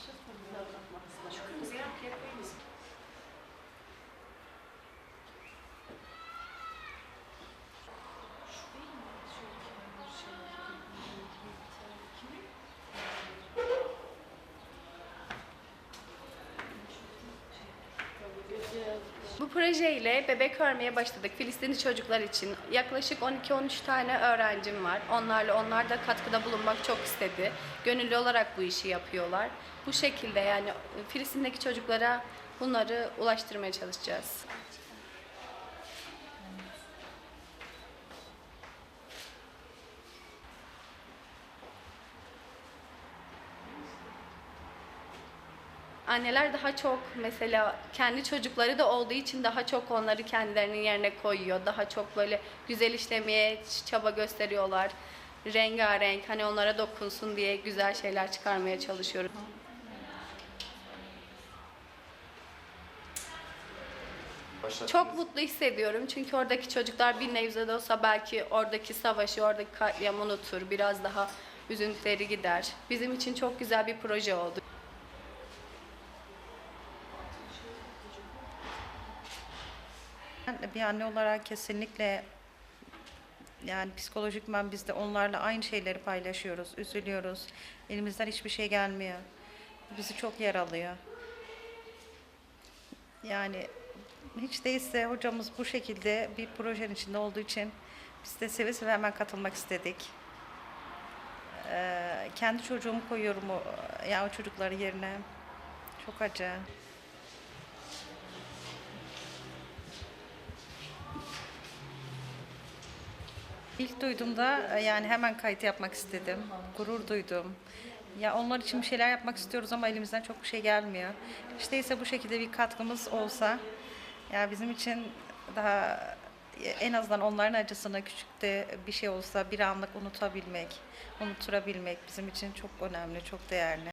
сейчас projeyle bebek örmeye başladık Filistinli çocuklar için. Yaklaşık 12-13 tane öğrencim var. Onlarla onlar da katkıda bulunmak çok istedi. Gönüllü olarak bu işi yapıyorlar. Bu şekilde yani Filistin'deki çocuklara bunları ulaştırmaya çalışacağız. Anneler daha çok mesela kendi çocukları da olduğu için daha çok onları kendilerinin yerine koyuyor. Daha çok böyle güzel işlemeye çaba gösteriyorlar. Rengarenk hani onlara dokunsun diye güzel şeyler çıkarmaya çalışıyoruz. Çok mutlu hissediyorum çünkü oradaki çocuklar bir nebze de olsa belki oradaki savaşı, oradaki katliamı unutur. Biraz daha üzüntüleri gider. Bizim için çok güzel bir proje oldu. Bir anne olarak kesinlikle yani psikolojikmen biz de onlarla aynı şeyleri paylaşıyoruz, üzülüyoruz. Elimizden hiçbir şey gelmiyor. Bizi çok yaralıyor. Yani hiç değilse hocamız bu şekilde bir projenin içinde olduğu için biz de seve seve hemen katılmak istedik. Ee, kendi çocuğumu koyuyorum o, ya o çocukları yerine. Çok acı. İlk duyduğumda e, yani hemen kayıt yapmak istedim. Gurur duydum. Ya onlar için bir şeyler yapmak istiyoruz ama elimizden çok bir şey gelmiyor. İşte ise bu şekilde bir katkımız olsa ya bizim için daha e, en azından onların acısını küçükte bir şey olsa bir anlık unutabilmek, unutturabilmek bizim için çok önemli, çok değerli.